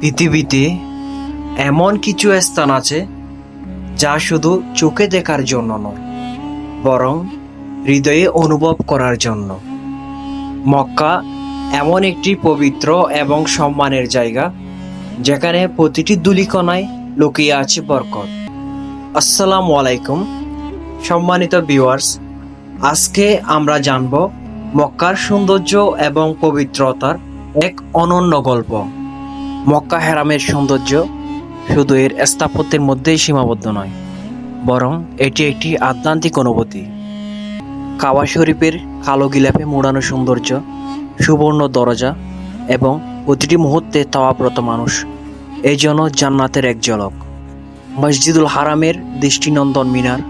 পৃথিবীতে এমন কিছু স্থান আছে যা শুধু চোখে দেখার জন্য নয়, বরং হৃদয়ে অনুভব করার জন্য। মক্কা এমন একটি পবিত্র এবং সম্মানের জায়গা, যেখানে প্রতিটি দুলিকণায় লুকিয়ে আছে বরকত। আসসালামু আলাইকুম, সম্মানিত ভিউয়ার্স, আজকে আমরা জানব মক্কার সৌন্দর্য এবং পবিত্রতার এক অনন্য গল্প। মক্কা হেরামের সৌন্দর্য শুধু এর স্থাপত্যের মধ্যেই সীমাবদ্ধ নয়, বরং এটি একটি আধ্যাত্মিক অনুভূতি। কাওয়া শরীফের কালো গিলাপে মোড়ানো সৌন্দর্য, সুবর্ণ দরজা এবং প্রতিটি মুহূর্তে তাওয়াব্রত মানুষ এই জন্য জান্নাতের এক ঝলক। মসজিদুল হারামের দৃষ্টিনন্দন মিনার,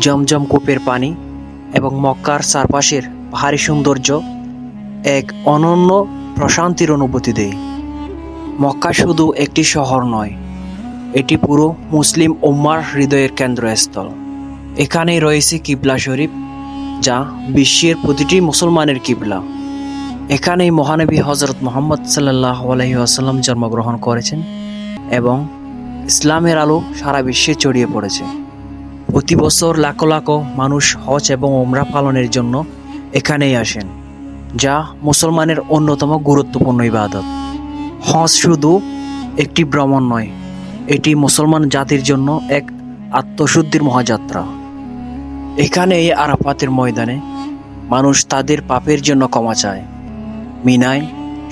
জমজম কূপের পানি এবং মক্কার চারপাশের পাহাড়ি সৌন্দর্য এক অনন্য প্রশান্তির অনুভূতি দেয়। মক্কা শুধু একটি শহর নয়, এটি পুরো মুসলিম উম্মার হৃদয়ের কেন্দ্রস্থল। এখানেই রয়েছে কিবলা শরীফ, যা বিশ্বের প্রতিটি মুসলমানের কিবলা। এখানেই মহানবী হজরত মোহাম্মদ সাল্লাহ আলহিহাসাল্লাম জন্মগ্রহণ করেছেন এবং ইসলামের আলো সারা বিশ্বে ছড়িয়ে পড়েছে। প্রতি বছর লাখো লাখো মানুষ হজ এবং ওমরা পালনের জন্য এখানেই আসেন, যা মুসলমানের অন্যতম গুরুত্বপূর্ণ ইবাদত। হজ শুধু একটি ভ্রমণ নয়, এটি মুসলমান জাতির জন্য এক আত্মশুদ্ধির মহাযাত্রা। এখানে এই আরাফাতের ময়দানে মানুষ তাদের পাপের জন্য ক্ষমা চায়, মিনায়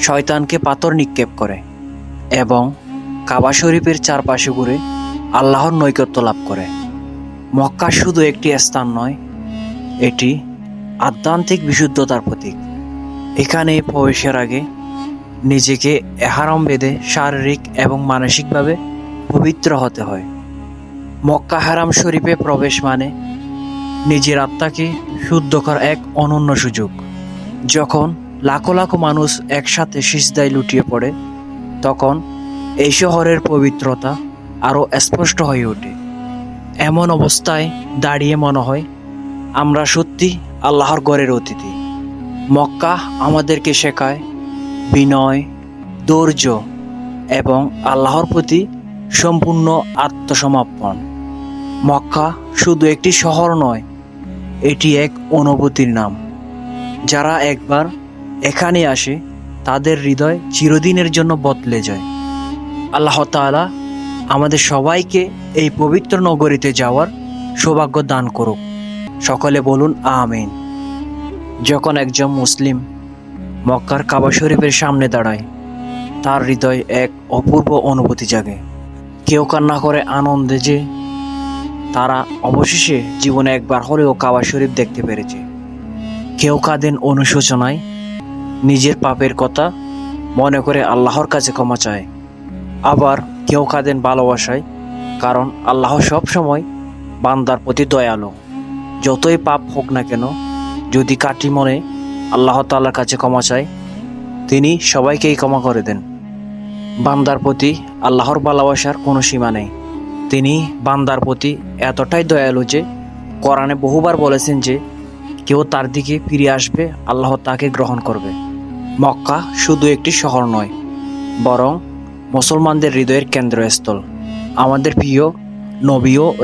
শয়তানকে পাথর নিক্ষেপ করে এবং কাবা শরীফের চারপাশে ঘুরে আল্লাহর নৈকট্য লাভ করে। মক্কা শুধু একটি স্থান নয়, এটি আধ্যাত্মিক বিশুদ্ধতার প্রতীক। এখানে প্রবেশের আগে নিজেকে এহারম বেঁধে শারীরিক এবং মানসিকভাবে পবিত্র হতে হয়। মক্কা হারাম শরীফে প্রবেশ মানে নিজের আত্মাকে শুদ্ধ করার এক অনন্য সুযোগ। যখন লাখো লাখো মানুষ একসাথে সিজদায় লুটিয়ে পড়ে, তখন এই শহরের পবিত্রতা আরও স্পষ্ট হয়ে ওঠে। এমন অবস্থায় দাঁড়িয়ে মনে হয়, আমরা সত্যি আল্লাহর গড়ের অতিথি। মক্কা আমাদেরকে শেখায় বিনয়, ধৈর্য এবং আল্লাহর প্রতি সম্পূর্ণ আত্মসমর্পণ। মক্কা শুধু একটি শহর নয়, এটি এক অনুভূতির নাম। যারা একবার এখানে আসে, তাদের হৃদয় চিরদিনের জন্য বদলে যায়। আল্লাহ তাআলা আমাদের সবাইকে এই পবিত্র নগরীতে যাওয়ার সৌভাগ্য দান করুক। সকলে বলুন, আমিন। যখন একজন মুসলিম মক্কার কাবা শরীফের সামনে দাঁড়ায়। তার হৃদয় এক অপূর্ব অনুভূতি জাগে। কেউ কান্না করে আনন্দে যে তারা অবশেষে জীবনে একবার হলেও কাবা শরীফ দেখতে পেরেছে। কেউ কাঁদেন অনুশোচনায়। নিজের পাপের কথা মনে করে আল্লাহর কাছে ক্ষমা চায়। আবার কেউ কাঁদেন ভালোবাসায়, কারণ আল্লাহ সব সময় বান্দার প্রতি দয়ালু। যতই পাপ হোক না কেন, যদি কাটি মনে আল্লাহ তাল্লার কাছে ক্ষমা চায় তিনি সবাইকেই ক্ষমা করে দেন। বান্দার প্রতি আল্লাহর ভালোবাসার কোনো সীমা নেই। তিনি বান্দার প্রতি এতটাই দয়ালু যে কোরআনে বহুবার বলেছেন যে, কেউ তার দিকে ফিরে আসবে, আল্লাহ তাকে গ্রহণ করবে। মক্কা শুধু একটি শহর নয়, বরং মুসলমানদের হৃদয়ের কেন্দ্রস্থল। আমাদের প্রিয় নবী ও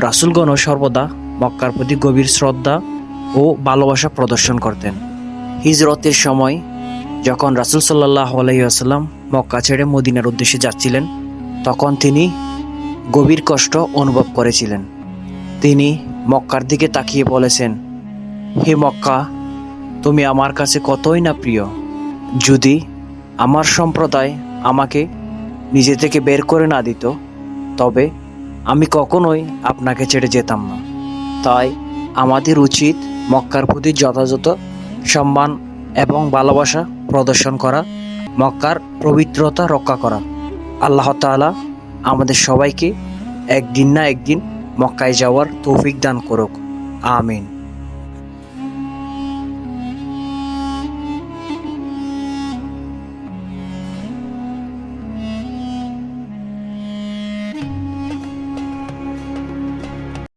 সর্বদা মক্কার প্রতি গভীর শ্রদ্ধা ও ভালোবাসা প্রদর্শন করতেন। হিজরতের সময় যখন রাসুল সাল্লাহ আলাইসাল্লাম মক্কা ছেড়ে মদিনার উদ্দেশ্যে যাচ্ছিলেন, তখন তিনি গভীর কষ্ট অনুভব করেছিলেন। তিনি মক্কার দিকে তাকিয়ে বলেছেন, হে মক্কা, তুমি আমার কাছে কতই না প্রিয়। যদি আমার সম্প্রদায় আমাকে নিজে থেকে বের করে না দিত, তবে আমি কখনোই আপনাকে ছেড়ে যেতাম না। তাই আমাদের উচিত মক্কার প্রতি যথাযথ সম্মান এবং ভালোবাসা প্রদর্শন করা, মক্কার পবিত্রতা রক্ষা করা। আল্লাহ তালা আমাদের সবাইকে একদিন না একদিন মক্কায় যাওয়ার তৌফিক দান করুক। আমিন।